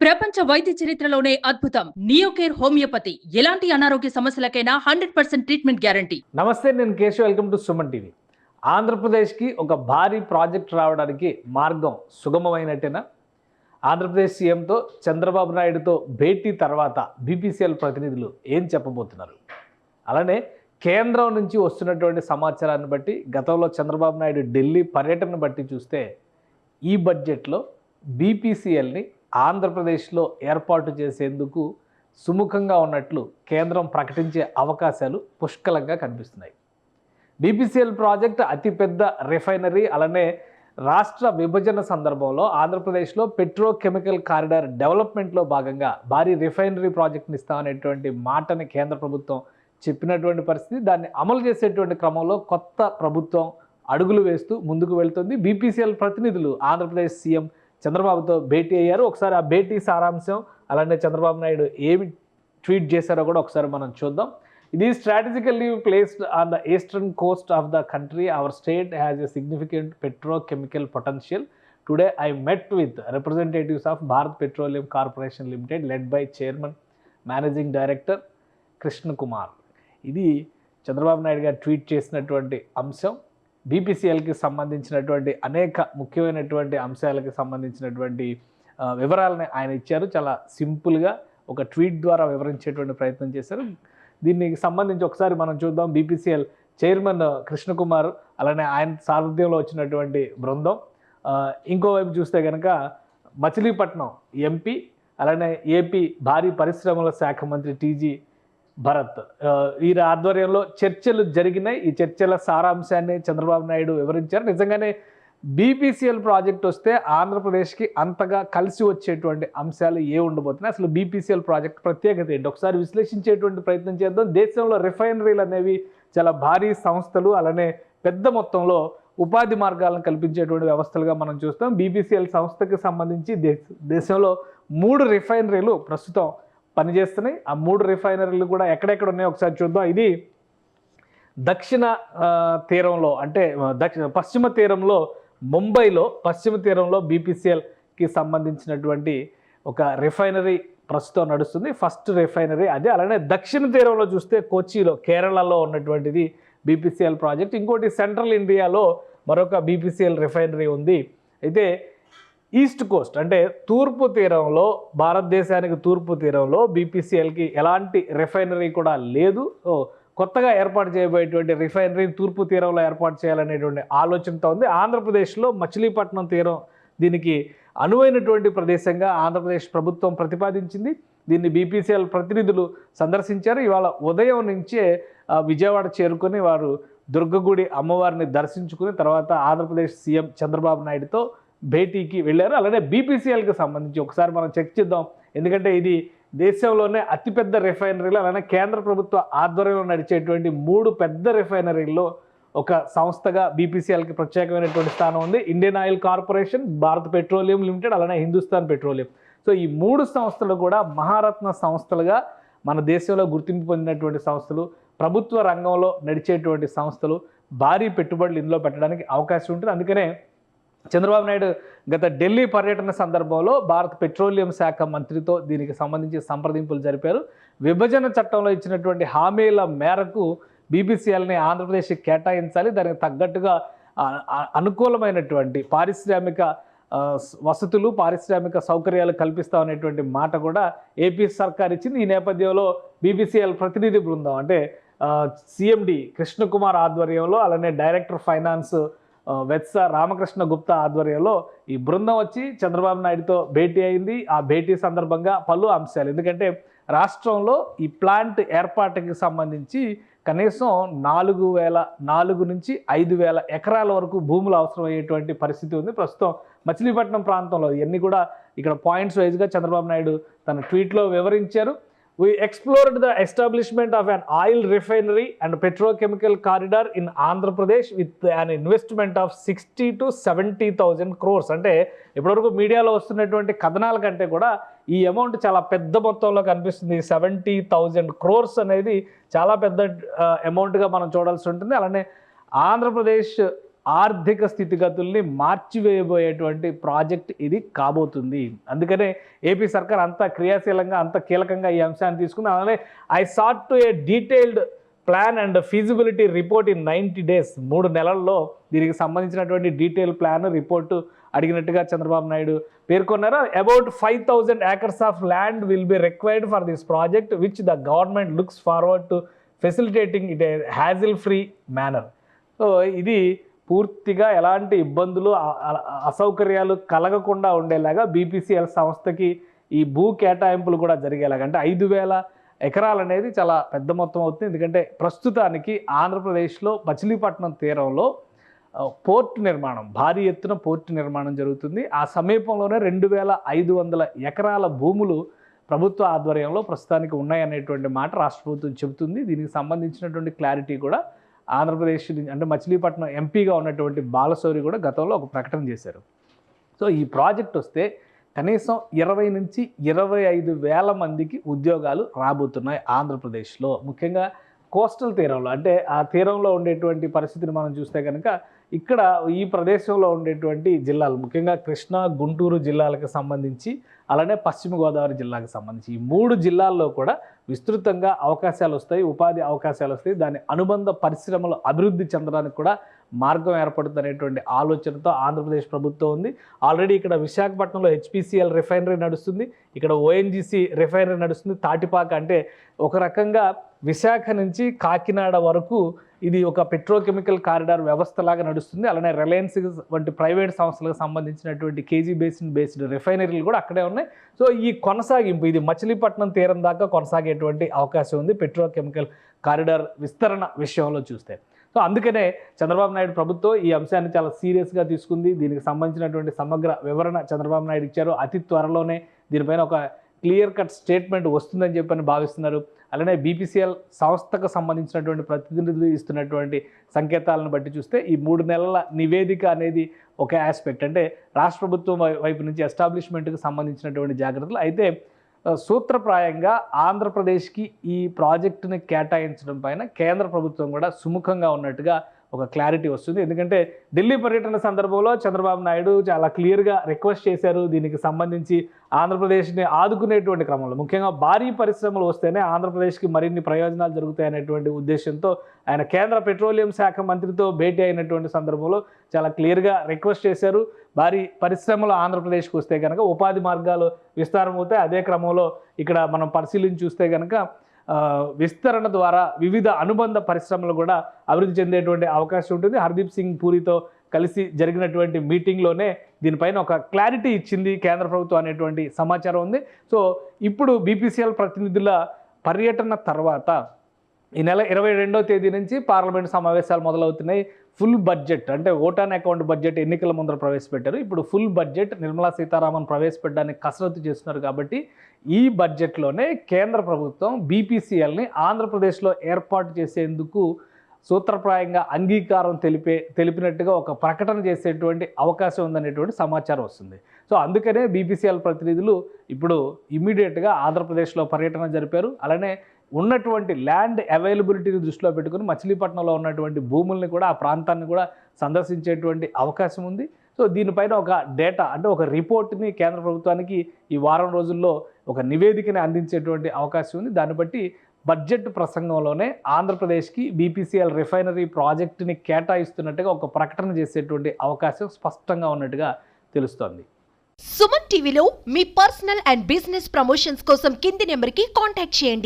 ప్రపంచ వైద్య చరిత్రలోనే అద్భుతం. Neocare homeopathy. ఎలాంటి అనారోగ్య సమస్యలకైనా హండ్రెడ్ పర్సెంట్ ట్రీట్మెంట్ గ్యారంటీ. నమస్తే నేను Keshav. Welcome to Suman TV. ఆంధ్రప్రదేశ్కి ఒక భారీ ప్రాజెక్ట్ రావడానికి మార్గం సుగమమైనట్టేనా? ఆంధ్రప్రదేశ్ సీఎంతో చంద్రబాబు నాయుడుతో భేటీ తర్వాత బీపీసీఎల్ ప్రతినిధులు ఏం చెప్పబోతున్నారు? అలానే కేంద్రం నుంచి వస్తున్నటువంటి సమాచారాన్ని బట్టి గతంలో చంద్రబాబు నాయుడు ఢిల్లీ పర్యటన బట్టి చూస్తే ఈ బడ్జెట్లో బీపీసీఎల్ని ఆంధ్రప్రదేశ్లో ఏర్పాటు చేసేందుకు సుముఖంగా ఉన్నట్లు కేంద్రం ప్రకటించే అవకాశాలు పుష్కలంగా కనిపిస్తున్నాయి. బీపీసీఎల్ ప్రాజెక్ట్ అతిపెద్ద రిఫైనరీ అలానే రాష్ట్ర విభజన సందర్భంలో ఆంధ్రప్రదేశ్లో పెట్రోకెమికల్ కారిడార్ డెవలప్మెంట్లో భాగంగా భారీ రిఫైనరీ ప్రాజెక్ట్ని ఇస్తామనేటువంటి మాటని కేంద్ర ప్రభుత్వం చెప్పినటువంటి పరిస్థితి. దాన్ని అమలు చేసేటువంటి క్రమంలో కొత్త ప్రభుత్వం అడుగులు వేస్తూ ముందుకు వెళ్తుంది. బీపీసీఎల్ ప్రతినిధులు ఆంధ్రప్రదేశ్ సీఎం చంద్రబాబుతో భేటీ అయ్యారు. ఒకసారి ఆ భేటీ సారాంశం అలానే చంద్రబాబు నాయుడు ఏమి ట్వీట్ చేశారో కూడా ఒకసారి మనం చూద్దాం. ఇది strategically placed on the eastern coast of the country our state has a significant petrochemical potential today I met with representatives of Bharat petroleum corporation limited led by chairman managing director Krishna Kumar ఇది చంద్రబాబు నాయుడు గారు tweet చేసినటువంటి అంశం. బీపీసీఎల్కి సంబంధించినటువంటి అనేక ముఖ్యమైనటువంటి అంశాలకి సంబంధించినటువంటి వివరాలని ఆయన ఇచ్చారు. చాలా సింపుల్గా ఒక ట్వీట్ ద్వారా వివరించేటువంటి ప్రయత్నం చేశారు. దీనికి సంబంధించి ఒకసారి మనం చూద్దాం. బీపీసీఎల్ చైర్మన్ కృష్ణకుమార్ అలానే ఆయన సారథ్యంలో వచ్చినటువంటి బృందం. ఇంకోవైపు చూస్తే కనుక మచిలీపట్నం ఎంపీ అలానే ఏపీ భారీ పరిశ్రమల శాఖ మంత్రి టీజీ భరత్. వీరి ఆధ్వర్యంలో చర్చలు జరిగినాయి. ఈ చర్చల సారాంశాన్ని చంద్రబాబు నాయుడు వివరించారు. నిజంగానే బీపీసీఎల్ ప్రాజెక్ట్ వస్తే ఆంధ్రప్రదేశ్కి అంతగా కలిసి వచ్చేటువంటి అంశాలు ఏ ఉండబోతున్నాయి? అసలు బీపీసీఎల్ ప్రాజెక్ట్ ప్రత్యేకత ఏంటి? ఒకసారి విశ్లేషించేటువంటి ప్రయత్నం చేద్దాం. దేశంలో రిఫైనరీలు అనేవి చాలా భారీ సంస్థలు అలానే పెద్ద మొత్తంలో ఉపాధి మార్గాలను కల్పించేటువంటి వ్యవస్థలుగా మనం చూస్తాం. బీపీసీఎల్ సంస్థకి సంబంధించి దేశ దేశంలో మూడు రిఫైనరీలు ప్రస్తుతం పనిచేస్తున్నాయి. ఆ మూడు రిఫైనరీలు కూడా ఎక్కడెక్కడ ఉన్నాయో ఒకసారి చూద్దాం. ఇది దక్షిణ తీరంలో అంటే దక్షిణ పశ్చిమ తీరంలో ముంబైలో పశ్చిమ తీరంలో బీపీసీఎల్కి సంబంధించినటువంటి ఒక రిఫైనరీ ప్రస్తుతం నడుస్తుంది. ఫస్ట్ రిఫైనరీ అదే. అలానే దక్షిణ తీరంలో చూస్తే కొచ్చిలో కేరళలో ఉన్నటువంటిది బీపీసీఎల్ ప్రాజెక్ట్. ఇంకోటి సెంట్రల్ ఇండియాలో మరొక బీపీసీఎల్ రిఫైనరీ ఉంది. అయితే ఈస్ట్ కోస్ట్ అంటే తూర్పు తీరంలో భారతదేశానికి తూర్పు తీరంలో బీపీసీఎల్కి ఎలాంటి రిఫైనరీ కూడా లేదు. సో కొత్తగా ఏర్పాటు చేయబోయేటువంటి రిఫైనరీ తూర్పు తీరంలో ఏర్పాటు చేయాలనేటువంటి ఆలోచనతో ఉంది. ఆంధ్రప్రదేశ్లో మచిలీపట్నం తీరం దీనికి అనువైనటువంటి ప్రదేశంగా ఆంధ్రప్రదేశ్ ప్రభుత్వం ప్రతిపాదించింది. దీన్ని బీపీసీఎల్ ప్రతినిధులు సందర్శించారు. ఇవాళ ఉదయం నుంచే విజయవాడ చేరుకొని వారు దుర్గగుడి అమ్మవారిని దర్శించుకుని తర్వాత ఆంధ్రప్రదేశ్ సీఎం చంద్రబాబు నాయుడుతో భేటీకి వెళ్ళారు. అలానే బీపీసీఎల్కి సంబంధించి ఒకసారి మనం చెక్ చేద్దాం. ఎందుకంటే ఇది దేశంలోనే అతిపెద్ద రిఫైనరీలు అలానే కేంద్ర ప్రభుత్వ ఆధ్వర్యంలో నడిచేటువంటి మూడు పెద్ద రిఫైనరీల్లో ఒక సంస్థగా బీపీసీఎల్కి ప్రత్యేకమైనటువంటి స్థానం ఉంది. Indian oil corporation Bharat petroleum limited అలానే హిందుస్థాన్ పెట్రోలియం. సో ఈ మూడు సంస్థలు కూడా మహారత్న సంస్థలుగా మన దేశంలో గుర్తింపు పొందినటువంటి సంస్థలు ప్రభుత్వ రంగంలో నడిచేటువంటి సంస్థలు భారీ పెట్టుబడులు ఇందులో పెట్టడానికి అవకాశం ఉంటుంది. అందుకనే చంద్రబాబు నాయుడు గత ఢిల్లీ పర్యటన సందర్భంలో భారత పెట్రోలియం శాఖ మంత్రితో దీనికి సంబంధించి సంప్రదింపులు జరిపారు. విభజన చట్టంలో ఇచ్చినటువంటి హామీల మేరకు బీబీసీఎల్ని ఆంధ్రప్రదేశ్ కేటాయించాలి. దానికి తగ్గట్టుగా అనుకూలమైనటువంటి పారిశ్రామిక వసతులు పారిశ్రామిక సౌకర్యాలు కల్పిస్తామనేటువంటి మాట కూడా ఏపీ సర్కార్ ఇచ్చింది. ఈ నేపథ్యంలో బీబీసీఎల్ ప్రతినిధి బృందం అంటే సిఎండి కృష్ణకుమార్ ఆధ్వర్యంలో అలానే డైరెక్టర్ ఫైనాన్స్ వెత్స రామకృష్ణ గుప్తా ఆధ్వర్యంలో ఈ బృందం వచ్చి చంద్రబాబు నాయుడుతో భేటీ అయింది. ఆ భేటీ సందర్భంగా పలు అంశాలు. ఎందుకంటే రాష్ట్రంలో ఈ ప్లాంట్ ఏర్పాటుకి సంబంధించి కనీసం నాలుగు వేల నాలుగు నుంచి ఐదు వేల ఎకరాల వరకు భూములు అవసరమయ్యేటువంటి పరిస్థితి ఉంది. ప్రస్తుతం మచిలీపట్నం ప్రాంతంలో ఇవన్నీ కూడా ఇక్కడ పాయింట్స్ వైజ్గా చంద్రబాబు నాయుడు తన ట్వీట్లో వివరించారు. We explored the establishment of an oil refinery and petrochemical corridor in Andhra Pradesh with an investment of sixty to seventy thousand crores అంటే ఇప్పటివరకు మీడియాలో వస్తున్నటువంటి కథనాల కంటే కూడా ఈ అమౌంట్ చాలా పెద్ద మొత్తంలో కనిపిస్తుంది. సెవెంటీ థౌజండ్ క్రోర్స్ అనేది చాలా పెద్ద అమౌంట్గా మనం చూడాల్సి ఉంటుంది. అలానే ఆంధ్రప్రదేశ్ ఆర్థిక స్థితిగతుల్ని మార్చివేయబోయేటువంటి ప్రాజెక్ట్ ఇది కాబోతుంది. అందుకనే ఏపీ సర్కార్ అంత క్రియాశీలంగా అంత కీలకంగా ఈ అంశాన్ని తీసుకుంది. అలానే I sought to a detailed plan and feasibility report in ninety days మూడు నెలల్లో దీనికి సంబంధించినటువంటి డీటెయిల్ ప్లాన్ రిపోర్టు అడిగినట్టుగా చంద్రబాబు నాయుడు పేర్కొన్నారు. About five thousand acres of land will be required for this project which the government looks forward to facilitating it a hassle free manner so ఇది పూర్తిగా ఎలాంటి ఇబ్బందులు అసౌకర్యాలు కలగకుండా ఉండేలాగా బీపీసీఎల్ సంస్థకి ఈ భూ కేటాయింపులు కూడా జరిగేలాగా. అంటే ఐదు వేల ఎకరాలు అనేది చాలా పెద్ద మొత్తం అవుతుంది. ఎందుకంటే ప్రస్తుతానికి ఆంధ్రప్రదేశ్లో మచిలీపట్నం తీరంలో పోర్ట్ నిర్మాణం భారీ ఎత్తున పోర్ట్ నిర్మాణం జరుగుతుంది. ఆ సమీపంలోనే రెండు వేల ఐదు వందల ఎకరాల భూములు ప్రభుత్వ ఆధ్వర్యంలో ప్రస్తుతానికి ఉన్నాయనేటువంటి మాట రాష్ట్ర ప్రభుత్వం చెబుతుంది. దీనికి సంబంధించినటువంటి క్లారిటీ కూడా ఆంధ్రప్రదేశ్ నుంచి- అంటే మచిలీపట్నం ఎంపీగా ఉన్నటువంటి బాలశౌరి కూడా గతంలో ఒక ప్రకటన చేశారు. సో ఈ ప్రాజెక్ట్ వస్తే కనీసం ఇరవై నుంచి ఇరవై ఐదు వేల మందికి ఉద్యోగాలు రాబోతున్నాయి ఆంధ్రప్రదేశ్లో. ముఖ్యంగా కోస్టల్ తీరంలో అంటే ఆ తీరంలో ఉండేటువంటి పరిస్థితిని మనం చూస్తే కనుక ఇక్కడ ఈ ప్రదేశంలో ఉండేటువంటి జిల్లాలు ముఖ్యంగా కృష్ణా గుంటూరు జిల్లాలకు సంబంధించి అలానే పశ్చిమ గోదావరి జిల్లాకు సంబంధించి ఈ మూడు జిల్లాల్లో కూడా విస్తృతంగా అవకాశాలు వస్తాయి ఉపాధి అవకాశాలు వస్తాయి. దాని అనుబంధ పరిశ్రమలు అభివృద్ధి చెందడానికి కూడా మార్గం ఏర్పడుతుంది అనేటువంటి ఆలోచనతో ఆంధ్రప్రదేశ్ ప్రభుత్వం ఉంది. ఆల్రెడీ ఇక్కడ విశాఖపట్నంలో హెచ్పిసిఎల్ రిఫైనరీ నడుస్తుంది. ఇక్కడ ఓఎన్జిసి రిఫైనరీ నడుస్తుంది. తాటిపాక అంటే ఒక రకంగా విశాఖ నుంచి కాకినాడ వరకు ఇది ఒక పెట్రోకెమికల్ కారిడార్ వ్యవస్థలాగా నడుస్తుంది. అలానే రిలయన్స్ వంటి ప్రైవేట్ సంస్థలకు సంబంధించినటువంటి కేజీ బేసిన్ బేస్డ్ రిఫైనరీలు కూడా అక్కడే ఉన్నాయి. సో ఈ కొనసాగింపు ఇది మచిలీపట్నం తీరం దాకా కొనసాగేటువంటి అవకాశం ఉంది. పెట్రోకెమికల్ కారిడార్ విస్తరణ విషయంలో చూస్తే. సో అందుకనే చంద్రబాబు నాయుడు ప్రభుత్వం ఈ అంశాన్ని చాలా సీరియస్గా తీసుకుంది. దీనికి సంబంధించినటువంటి సమగ్ర వివరణ చంద్రబాబు నాయుడు ఇచ్చారు. అతి త్వరలోనే దీనిపైన ఒక క్లియర్ కట్ స్టేట్మెంట్ వస్తుందని చెప్పని భావిస్తున్నారు. అలానే బీపీసీఎల్ సంస్థకు సంబంధించినటువంటి ప్రతినిధులు ఇస్తున్నటువంటి సంకేతాలను బట్టి చూస్తే ఈ మూడు నెలల నివేదిక అనేది ఒక ఆస్పెక్ట్ అంటే రాష్ట్ర ప్రభుత్వం వై- వైపు నుంచి ఎస్టాబ్లిష్మెంట్కి సంబంధించినటువంటి జాగ్రత్తలు. అయితే సూత్రప్రాయంగా ఆంధ్రప్రదేశ్కి ఈ ప్రాజెక్టుని కేటాయించడం పైన కేంద్ర ప్రభుత్వం కూడా సుముఖంగా ఉన్నట్టుగా ఒక క్లారిటీ వస్తుంది. ఎందుకంటే ఢిల్లీ పర్యటన సందర్భంలో చంద్రబాబు నాయుడు చాలా క్లియర్గా రిక్వెస్ట్ చేశారు. దీనికి సంబంధించి ఆంధ్రప్రదేశ్ని ఆదుకునేటువంటి క్రమంలో ముఖ్యంగా భారీ పరిశ్రమలు వస్తేనే ఆంధ్రప్రదేశ్కి మరిన్ని ప్రయోజనాలు జరుగుతాయనేటువంటి ఉద్దేశంతో ఆయన కేంద్ర పెట్రోలియం శాఖ మంత్రితో భేటీ అయినటువంటి సందర్భంలో చాలా క్లియర్గా రిక్వెస్ట్ చేశారు. భారీ పరిశ్రమలు ఆంధ్రప్రదేశ్కి వస్తే కనుక ఉపాధి మార్గాలు విస్తారం అవుతాయి అదే క్రమంలో ఇక్కడ మనం పరిశీలించి చూస్తే కనుక విస్తరణ ద్వారా వివిధ అనుబంధ పరిశ్రమలు కూడా అభివృద్ధి చెందేటువంటి అవకాశం ఉంటుంది. హర్దీప్ సింగ్ పూరితో కలిసి జరిగినటువంటి మీటింగ్లోనే దీనిపైన ఒక క్లారిటీ ఇచ్చింది కేంద్ర ప్రభుత్వం అనేటువంటి సమాచారం ఉంది. సో ఇప్పుడు బీపీసీఎల్ ప్రతినిధుల పర్యటన తర్వాత ఈ నెల ఇరవై రెండో తేదీ నుంచి పార్లమెంట్ సమావేశాలు మొదలవుతున్నాయి. ఫుల్ బడ్జెట్ అంటే ఓటాన్ అకౌంట్ బడ్జెట్ ఎన్నికల ముందర ప్రవేశపెట్టారు. ఇప్పుడు ఫుల్ బడ్జెట్ నిర్మలా సీతారామన్ ప్రవేశపెట్టడానికి కసరత్తు చేస్తున్నారు కాబట్టి ఈ బడ్జెట్లోనే కేంద్ర ప్రభుత్వం బీపీసీఎల్ని ఆంధ్రప్రదేశ్లో ఏర్పాటు చేసేందుకు సూత్రప్రాయంగా అంగీకారం తెలిపే తెలిపినట్టుగా ఒక ప్రకటన చేసేటువంటి అవకాశం ఉందనేటువంటి సమాచారం వస్తుంది. సో అందుకనే బీపీసీఎల్ ప్రతినిధులు ఇప్పుడు ఇమ్మీడియట్గా ఆంధ్రప్రదేశ్లో పర్యటన జరిపారు. అలానే ఉన్నటువంటి ల్యాండ్ అవైలబిలిటీని దృష్టిలో పెట్టుకుని మచిలీపట్నంలో ఉన్నటువంటి భూముల్ని కూడా ఆ ప్రాంతాన్ని కూడా సందర్శించేటువంటి అవకాశం ఉంది. సో దీనిపైన ఒక డేటా అంటే ఒక రిపోర్ట్ని కేంద్ర ప్రభుత్వానికి ఈ వారం రోజుల్లో ఒక నివేదికని అందించేటువంటి అవకాశం ఉంది. దాన్ని బట్టి బడ్జెట్ ప్రసంగంలోనే ఆంధ్రప్రదేశ్కి బీపీసీఎల్ రిఫైనరీ ప్రాజెక్టుని కేటాయిస్తున్నట్టుగా ఒక ప్రకటన చేసేటువంటి అవకాశం స్పష్టంగా ఉన్నట్టుగా తెలుస్తోంది. సుమన్ టీవీలో మీ పర్సనల్ అండ్ బిజినెస్ ప్రమోషన్స్ కోసం కింది నెంబర్కి కాంటాక్ట్ చేయండి.